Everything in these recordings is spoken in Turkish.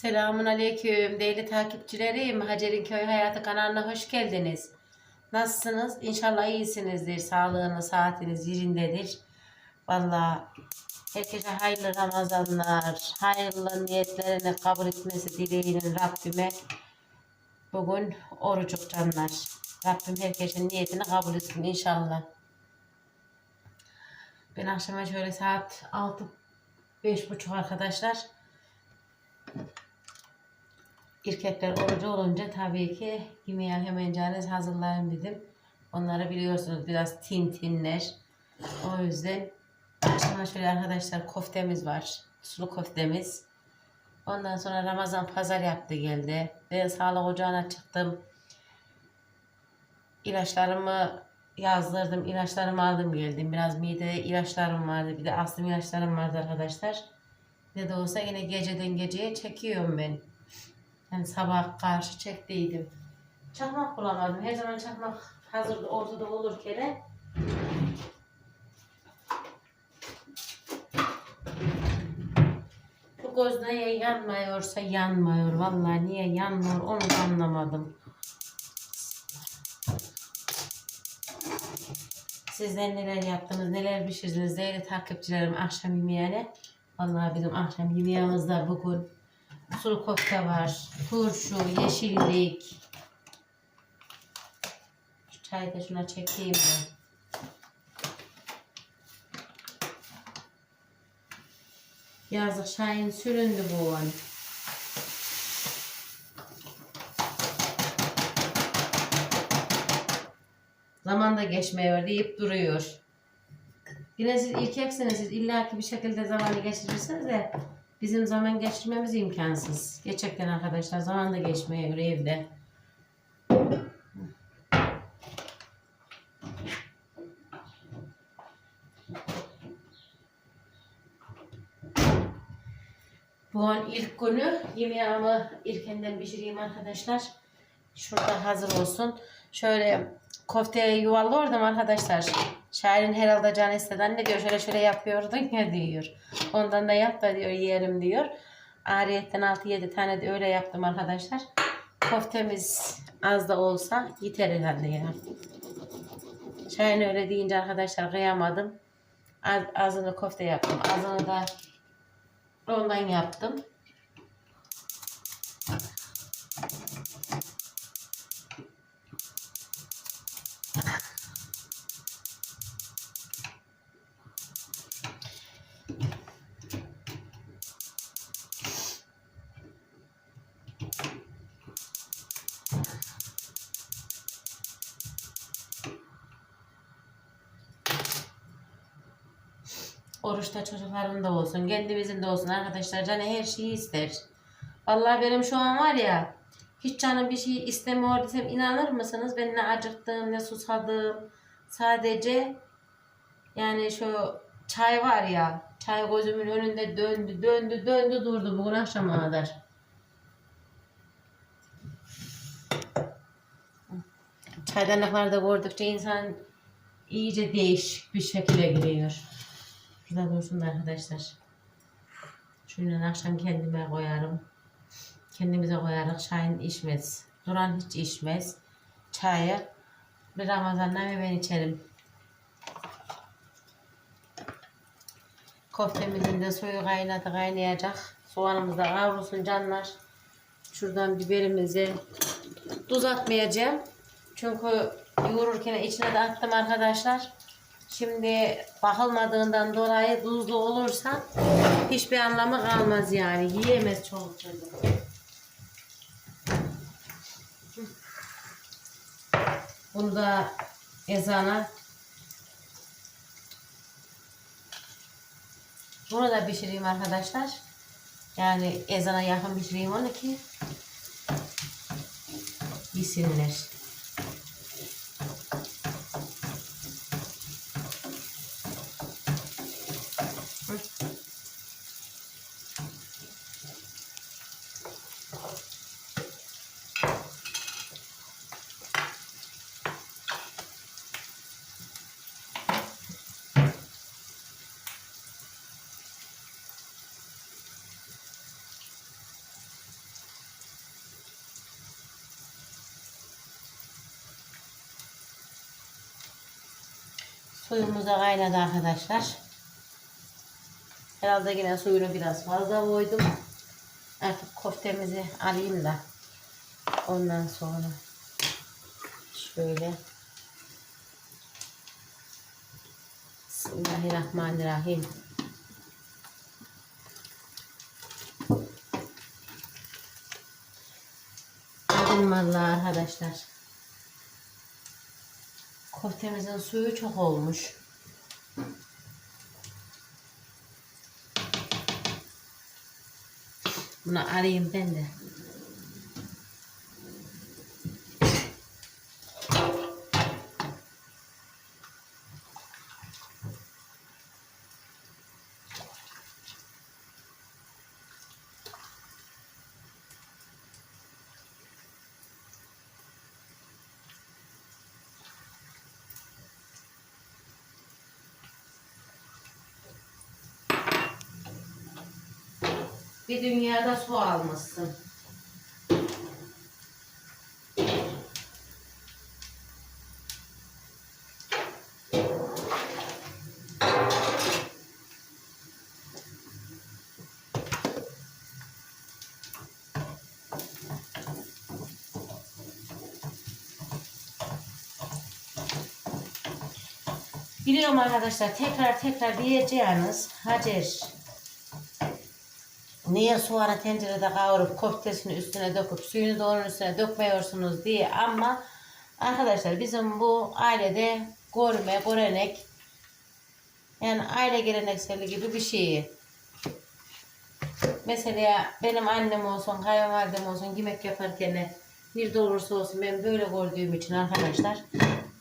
Selamun Aleyküm değerli takipçilerim. Hacer'in Köy Hayatı kanalına hoş geldiniz. Nasılsınız? İnşallah iyisinizdir. Sağlığınız, saatiniz yerindedir. Vallahi herkese hayırlı Ramazanlar, hayırlı niyetlerini kabul etmesi dileğiyle Rabbime bugün orucuk canlar. Rabbim herkesin niyetini kabul etsin inşallah. Ben akşama şöyle saat 6 beş buçuk arkadaşlar. İrkekler orucu olunca tabii ki yemeğe hemen canınız hazırlayın dedim. Onları biliyorsunuz biraz tintinler. O yüzden akşama şöyle arkadaşlar koftemiz var. Sulu koftemiz. Ondan sonra Ramazan pazar yaptı geldi. Ben sağlık ocağına çıktım. İlaçlarımı yazdırdım. İlaçlarımı aldım geldim. Biraz mide ilaçlarım vardı. Bir de astım ilaçlarım vardı arkadaşlar. Ne de olsa yine geceden geceye çekiyorum ben. Yani sabah karşı çektiydim. Çakmak bulamadım. Her zaman çakmak hazır ortada olurken bu göz niye yanmıyorsa yanmıyor. Vallahi niye yanmıyor onu da anlamadım. Sizler neler yaptınız, neler pişirdiniz değerli takipçilerim akşam yemeğine. Vallahi bizim akşam yemeğimizde bugün sulu köfte var, turşu, yeşillik. Şu çayı da şuna çekeyim ben. Yazık Şahin süründü bu an. Zaman da geçmiyor deyip duruyor. Yine siz erkeksiniz, siz illaki bir şekilde zamanı geçirirsiniz de bizim zaman geçirmemiz imkansız. Gerçekten arkadaşlar zaman da geçmiyor evde. Bu an ilk günü yemeğimi erkenden pişireyim arkadaşlar. Şurada hazır olsun. Şöyle kofteye yuvarlıyordum arkadaşlar. Şairin herhalde can isteden ne diyor? Şöyle şöyle yapıyordun ya diyor. Ondan da yap da diyor yiyelim diyor. Ariyetten 6-7 tane de öyle yaptım arkadaşlar. Koftemiz az da olsa yeter herhalde ya. Şahin öyle deyince arkadaşlar kıyamadım. Az, azını kofte yaptım. Azını da ondan yaptım. Oruçta çocukların da olsun, kendimizin de olsun arkadaşlar. Canı her şeyi ister. Vallahi benim şu an var ya, hiç canım bir şey istemiyor desem inanır mısınız? Ben ne acıktım, ne susadım. Sadece yani şu çay var ya, çay gözümün önünde döndü, döndü, döndü durdu bugün akşama kadar. Çaydanlıklarda gördükçe insan iyice değişik bir şekilde giriyor. Şurada dursun da arkadaşlar. Şunu akşam kendime koyarım. Kendimize koyarız. Şahin içmez. Duran hiç içmez. Çayı bir Ramazan'da ve ben içerim. Koftemizin de suyu kaynadı kaynayacak. Soğanımız da kavrulsun canlar. Şuradan biberimizi tuz atmayacağım. Çünkü yoğururken içine de attım arkadaşlar. Şimdi bakılmadığından dolayı tuzlu olursa hiçbir anlamı kalmaz yani. Yiyemez çoluk çocuk. Bunu da ezana bunu da pişireyim arkadaşlar. Yani ezana yakın pişireyim onu ki yesinler. Suyumuz da kaynadı arkadaşlar. Herhalde yine suyunu biraz fazla koydum. Artık koftemizi alayım da ondan sonra şöyle Bismillahirrahmanirrahim. Aldım vallahi arkadaşlar. Koftemizin suyu çok olmuş. Bunu arayayım ben de. Bir dünyada su almışsın. Biliyorum arkadaşlar tekrar tekrar diyeceğiniz Hacer Niye soğanı tencerede kavurup koftesini üstüne döküp suyunu da onun üstüne dökmüyorsunuz diye ama arkadaşlar bizim bu ailede görme, görenek yani aile gelenekseli gibi bir şey. Mesela benim annem olsun, kayınvalidem olsun yemek yaparken bir de olsun ben böyle gördüğüm için arkadaşlar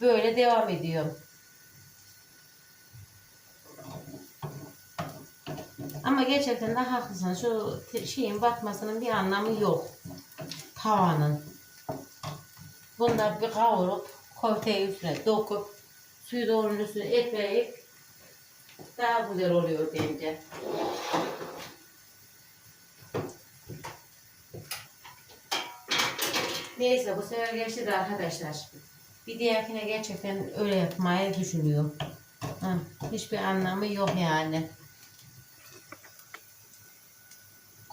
böyle devam ediyorum. Ama gerçekten de haklısın. Şu şeyin batmasının bir anlamı yok. Tavanın. Bunlar bir kavurup köfteyi üstüne dokup suyu da onun üstüne ekleyip daha güzel oluyor bence. Neyse bu sefer geçti de arkadaşlar. Bir diğerkine gerçekten öyle yapmayı düşünüyorum. Hiçbir anlamı yok yani.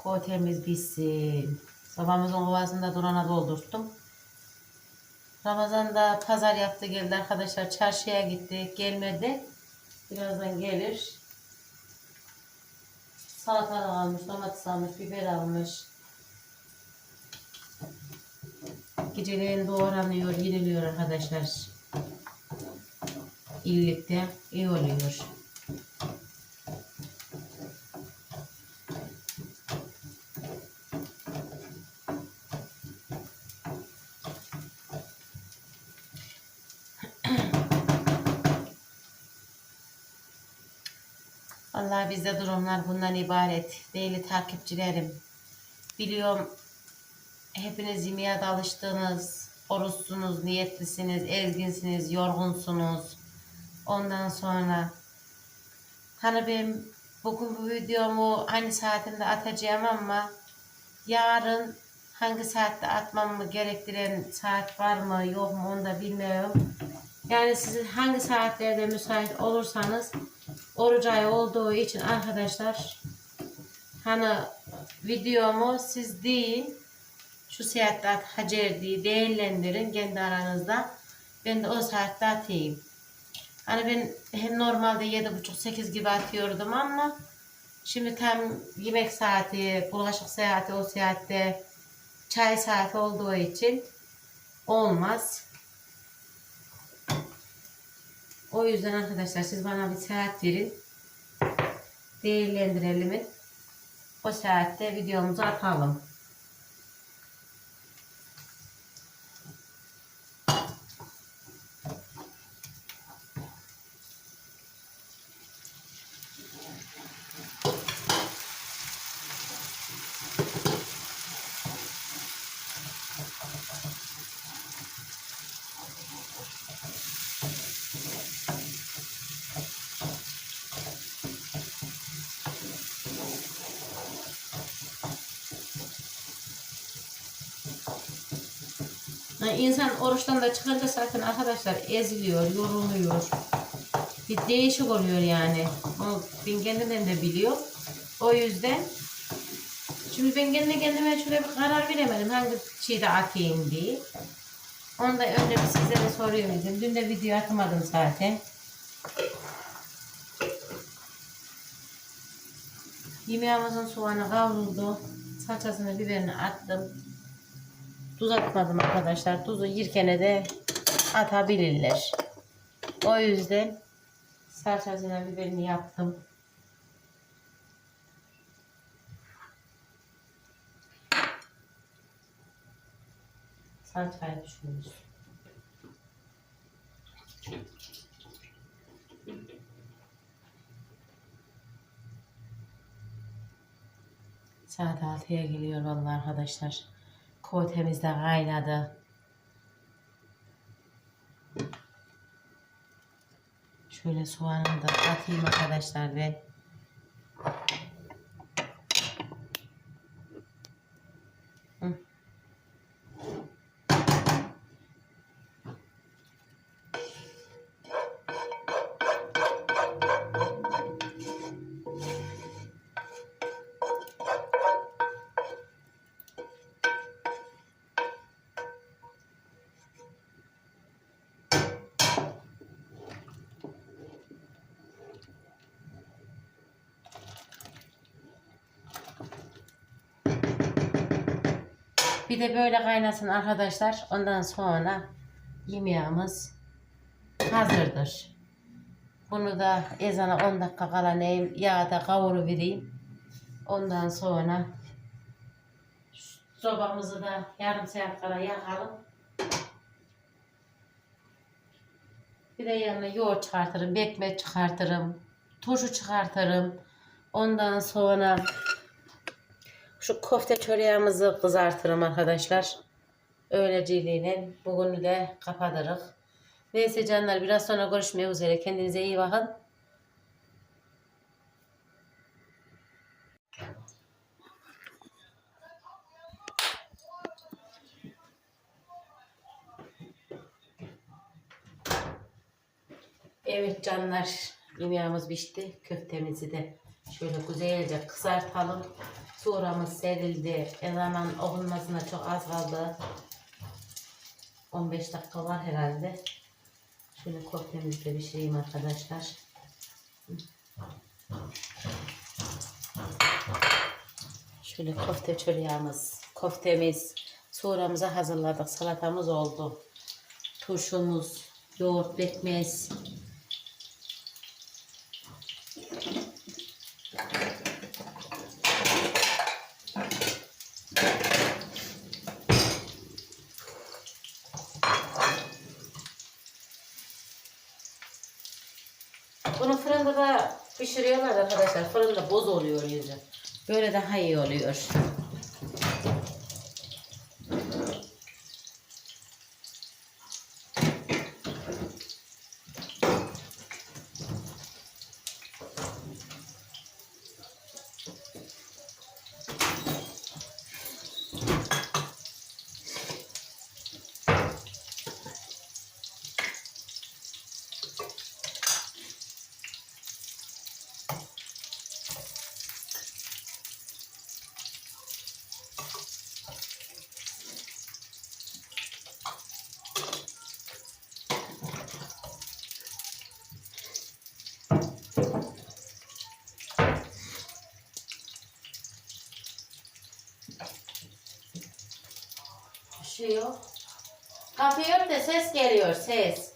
Kotemiz bitsin. Babamızın kovasında durana doldurttum. Ramazan'da pazar yaptı geldi arkadaşlar. Çarşıya gitti. Gelmedi. Birazdan gelir. Salatalık almış, domates almış, biber almış. Geceleyin doğranıyor, yeniliyor arkadaşlar. İllikte iyi oluyor. Vallahi bizde durumlar bundan ibaret. Değerli takipçilerim. Biliyorum hepiniz yemeğe alıştınız. Oruçsunuz, niyetlisiniz, ezginsiniz, yorgunsunuz. Ondan sonra hani ben bugün bu videomu aynı saatinde atacağım ama yarın hangi saatte atmamı gerektiren saat var mı yok mu onu da bilmiyorum. Yani siz hangi saatlerde müsait olursanız oruç ayı olduğu için arkadaşlar hani videomu siz değil şu saatte at Hacer diye değerlendirin kendi aranızda. Ben de o saatte atayım. Hani ben hem normalde yedi buçuk sekiz gibi atıyordum ama şimdi tam yemek saati, bulaşık saati o saatte çay saati olduğu için olmaz. O yüzden arkadaşlar siz bana bir saat verin. Değerlendirelim. O saatte videomuzu atalım. İnsan oruçtan da çıkınca zaten arkadaşlar eziliyor, yoruluyor. bir değişik oluyor yani. O ben kendimden de biliyor. O yüzden şimdi ben kendi kendime şöyle bir karar veremedim hangi şeyde atayım diye. Onu da önce bir sizlere soruyorum dedim. Dün de video atmadım zaten. Yemeğimizin soğanı kavruldu. Salçasını biberini attım. Tuz atmadım arkadaşlar. Tuzu yerken de atabilirler. O yüzden salçasına biberini yaptım. Salçayı düşünürüz. Saat 6'ya geliyor vallahi arkadaşlar. Kovatemiz de kaynadı. Şöyle soğanını da atayım arkadaşlar ben. Bir de böyle kaynasın arkadaşlar. Ondan sonra yemeğimiz hazırdır. Bunu da ezana 10 dakika kala neyim yağda kavuru vereyim. Ondan sonra sobamızı da yarım saat kala yakalım. Bir de yanına yoğurt çıkartırım, ekmek çıkartırım, turşu çıkartırım. Ondan sonra şu kofte çöreğimizi kızartırım arkadaşlar. Öyleceyle bugünü de kapatırız. Neyse canlar biraz sonra görüşmek üzere. Kendinize iyi bakın. Evet canlar yemeğimiz pişti. Köftemizi de şöyle güzelce kızartalım. Sonramız serildi. Ezanın okunmasına çok az kaldı. 15 dakika var herhalde. Şöyle köftemizi de pişireyim arkadaşlar. Şöyle köfte çöreğimiz, köftemiz, sonramızı hazırladık. Salatamız oldu. Turşumuz, yoğurt, pekmez, Bunu fırında da pişiriyorlar arkadaşlar. Fırında boz oluyor yüzü. Böyle daha iyi oluyor. Pişiyor. Kapıyor da ses geliyor ses.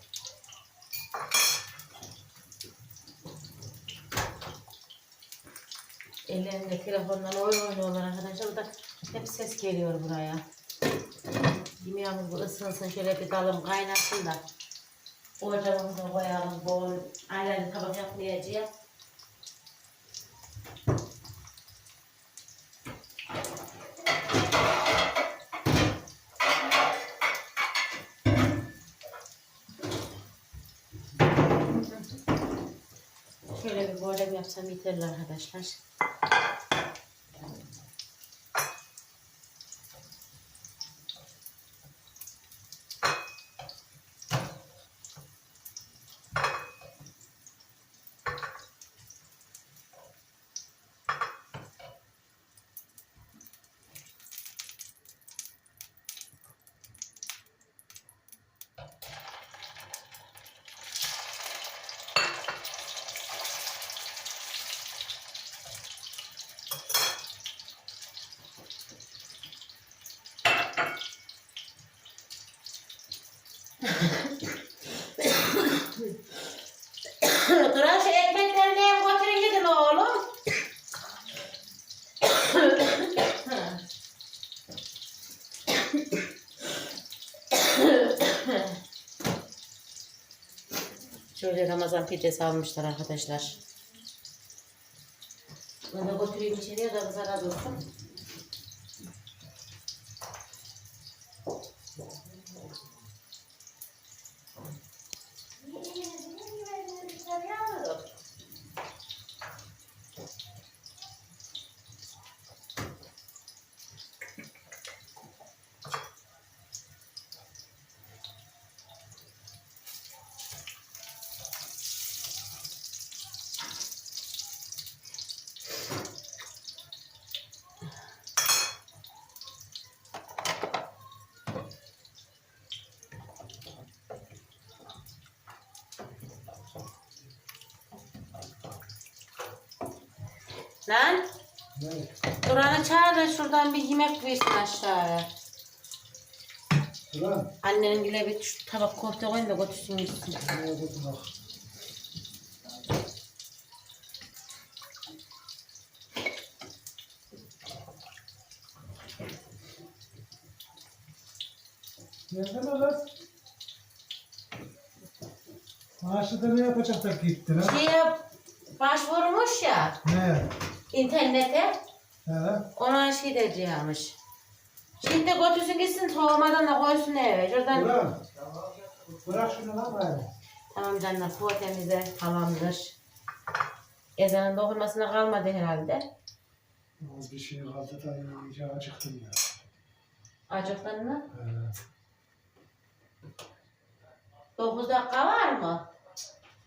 Ellerinde telefondan oyun oynuyorlar arkadaşlar. Da hep ses geliyor buraya. Yemeğimiz bu ısınsın şöyle bir dalım kaynasın da. Ocağımıza koyalım bol. Aynen tabak yapmayacağız. Yapsam yeterli arkadaşlar. Şöyle Ramazan pidesi almışlar arkadaşlar. Bunu da götüreyim içeriye de zarar olsun. Lan? Duran'ı çağır da şuradan bir yemek versin aşağıya. Ulan. Annenin bile bir şu tabak köfte koyun da götürsün gitsin. Ne oldu bak. Nerede mi kız? Maaşı ne yapacaklar gitti lan? Şeye başvurmuş ya Ne? İnternete. He? Ona şey diyeceğimiş. Şimdi götürsün gitsin soğumadan da koysun eve. Şuradan Ulan. Bırak şunu lan bari. tamam canlar poğetemize tamamdır. Ezanın dokunmasına kalmadı herhalde. Az bir şey kaldı da iyice acıktım ya. Acıktın mı? He. 9 dakika var mı?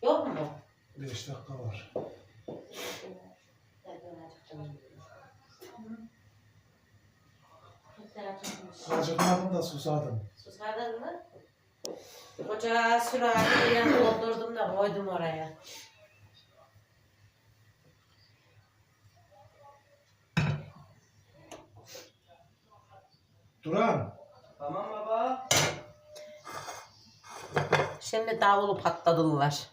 Yok mu? Beş dakika var. Acıkmadım da susadım. Susadın mı? Koca sürahiyle doldurdum da koydum oraya. Duran. Tamam baba. Şimdi davulu patladılar.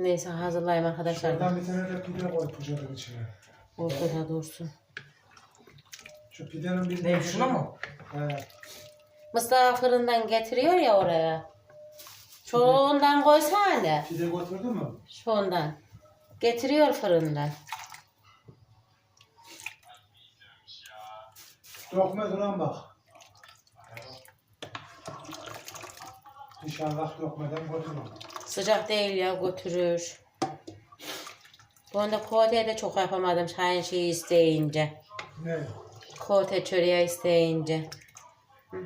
Neyse hazırlayayım arkadaşlar. Şuradan bir tane de pide koy poşetin içine. Ortada dursun. Şu pidenin bir Ne şuna mı? He. Mustafa fırından getiriyor ya oraya. Şu ondan koysana. Pide götürdü mü? Şu ondan. Getiriyor fırından. Dokma Duran bak. İnşallah dokmadan götürür. Sıcak değil ya götürür. Bu anda kote de çok yapamadım. Şahin şeyi isteyince. Ne? Kote çöreği isteyince. Hı.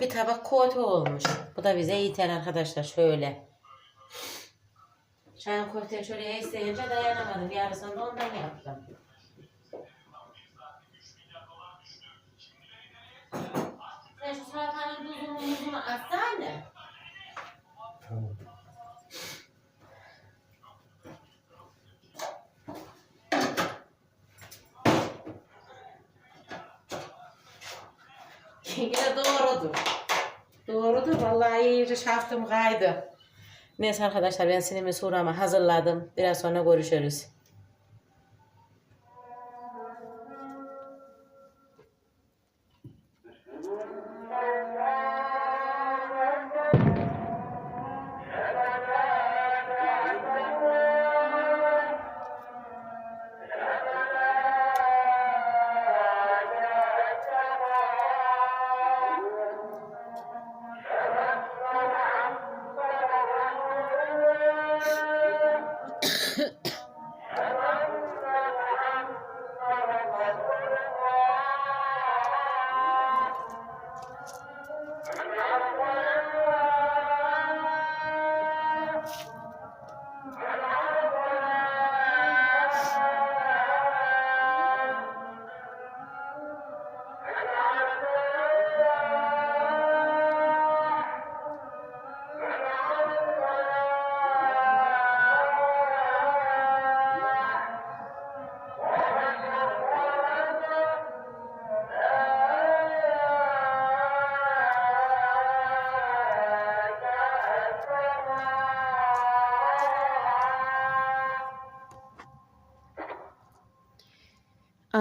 Bir tabak kote olmuş. Bu da bize yeter arkadaşlar şöyle. Şahin kote çöreği isteyince dayanamadım. Yarısını da ondan yaptım. Sen şu salatanın tuzunu muzunu atsana. Tamam. Yine doğrudur. Doğrudur. Vallahi iyice şaftım kaydı. Neyse arkadaşlar ben sinemi suramı hazırladım. Biraz sonra görüşürüz.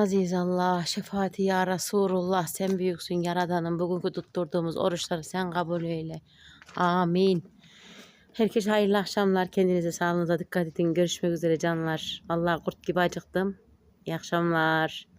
Aziz Allah, şefaati ya Resulullah, sen büyüksün yaradanım. Bugünkü tutturduğumuz oruçları sen kabul eyle. Amin. Herkese hayırlı akşamlar. Kendinize sağlığınıza dikkat edin. Görüşmek üzere canlar. Allah kurt gibi acıktım. İyi akşamlar.